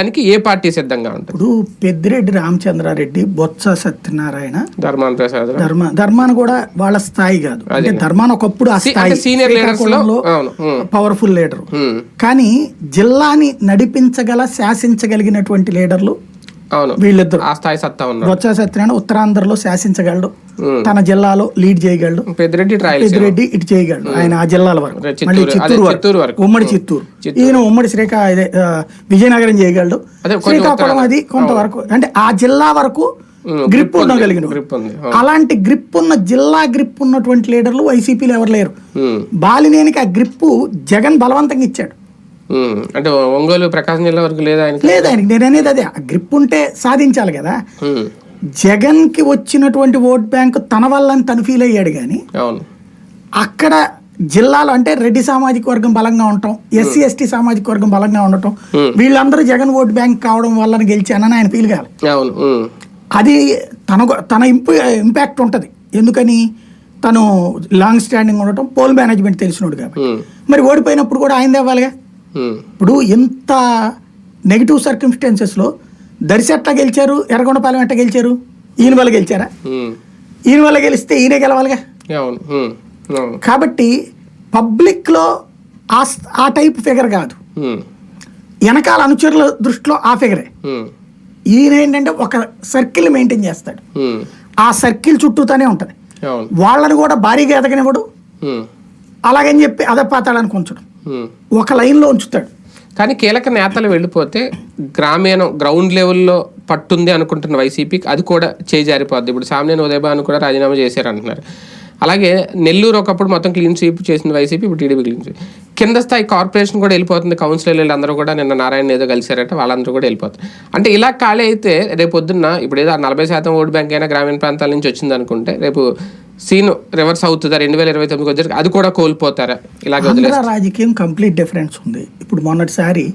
దానికి ఏ పార్టీ సిద్ధంగా ఉంటుంది? ఇప్పుడు పెద్దిరెడ్డి రామచంద్రారెడ్డి బొత్స సత్యనారాయణ ధర్మాన ప్రసాద్ ధర్మ ధర్మాన కూడా వాళ్ళ స్థాయి కాదు. అంటే ధర్మాన ఒకప్పుడు ఆ సి- స్థాయి. అంటే senior leaders లో- శ్రీకాకుళంలో అవును, ఉమ్. Powerful leader. కానీ జిల్లాని నడిపించగల శాసించగలిగినటువంటి లీడర్లు అవును. వీళ్ళిద్దరు. ఆ స్థాయి సత్తా బొత్స సత్యనారాయణ ఉత్తరాంధ్రలో శాసించగలడు. తన జిల్లాలో లీడ్ చేయగలడు. పెద్దిరెడ్డి పెద్దిరెడ్డి ఇటు చేయగలడు. ఆయన ఆ జిల్లాల వరకు. చిత్తూరు, మళ్ళీ చిత్తూరు వరకు. ఉమ్మడి చిత్తూరు. ఈయన ఉమ్మడి శ్రీకా విజయనగరం చేయగలడు. శ్రీకాకుళం. అది కొంతవరకు అంటే ఆ జిల్లా వరకు గ్రిప్ ఉండగలిగిన గ్రిప్ అలాంటి గ్రిప్ ఉన్న జిల్లా గ్రిప్ ఉన్నటువంటి లీడర్లు వైసీపీలో ఎవరు లేరు. బాలినేనికి ఆ గ్రిప్పు జగన్ బలవంతంగా ఇచ్చాడు. అంటే ఒంగోలు ప్రకాశం జిల్లా వరకు లేదా ఆయనకి? లేదు ఆయనకి నేను అనేది అదే గ్రిప్ ఉంటే సాధించాలి కదా. జగన్కి వచ్చినటువంటి ఓట్ బ్యాంక్ తన వల్ల తను ఫీల్ అయ్యాడు కానీ అవును. అక్కడ జిల్లాలో అంటే రెడ్డి సామాజిక వర్గం బలంగా ఉండటం ఎస్సీ ఎస్టీ సామాజిక వర్గం బలంగా ఉండటం. వీళ్ళందరూ జగన్ ఓట్ బ్యాంక్ కావడం వల్ల గెలిచానని ఆయన ఫీల్ కావాలి. అది తన తన ఇంపు ఇంపాక్ట్ ఉంటుంది. ఎందుకని? తను లాంగ్ స్టాండింగ్ ఉండటం పోల్ మేనేజ్మెంట్ తెలిసినోడు కాబట్టి. మరి ఓడిపోయినప్పుడు కూడా ఆయన ఇవ్వాలిగా ఉమ్, ఇప్పుడు ఎంత నెగిటివ్ సర్కమ్స్టాన్సెస్లో దర్శి ఎట్లా గెలిచారు? ఎర్రగొండపాలెం ఎట్లా గెలిచారు? ఈయన వల్ల గెలిచారా. ఈయన వల్ల గెలిస్తే ఈయనే గెలవాలిగా? కాబట్టి పబ్లిక్లో ఆ ఆ టైప్ ఫిగర్ కాదు. వెనకాల అనుచరుల దృష్టిలో ఆ ఫిగరే ఈయన ఏంటంటే ఒక సర్కిల్ మెయింటైన్ చేస్తాడు. ఆ సర్కిల్ చుట్టూతానే ఉంటుంది. వాళ్ళని కూడా భారీగా ఎదగనివ్వడు. అలాగని చెప్పి అదపాతాడానికి ఉంచడం. ఒక లైన్లో ఉంచుతాడు. కానీ కీలక నేతలు వెళ్ళిపోతే గ్రామీణ గ్రౌండ్ లెవెల్లో పట్టుంది అనుకుంటున్న వైసీపీకి అది కూడా చేజారిపోద్ది. ఇప్పుడు సామ్నేని ఉదయభాను కూడా రాజీనామా చేశారు అంటున్నారు అలాగే నెల్లూరు ఒకప్పుడు మొత్తం క్లీన్ స్వీప్ చేసిన వైసీపీ ఇప్పుడు టీడీపీ క్లీన్ స్వీప్. కింద స్థాయి కార్పొరేషన్ కూడా వెళ్ళిపోతుంది. కౌన్సిలర్లు అందరూ కూడా నిన్న నారాయణ ఏదో కలిశారట వాళ్ళందరూ కూడా వెళ్ళిపోతారు. అంటే ఇలా ఖాళీ అయితే రేపు పొద్దున్న ఇప్పుడు ఏదో నలభై శాతం ఓటు బ్యాంక్ అయినా గ్రామీణ ప్రాంతాల నుంచి వచ్చింది అనుకుంటే రేపు సీన్ రివర్స్ అవుతుందా? రెండు వేల ఇరవై తొమ్మిదికి వచ్చేసరికి అది కూడా కోల్పోతారా? ఇలాగే రాజకీయం కంప్లీట్ డిఫరెన్స్ ఉంది. ఇప్పుడు మొన్నటిసారి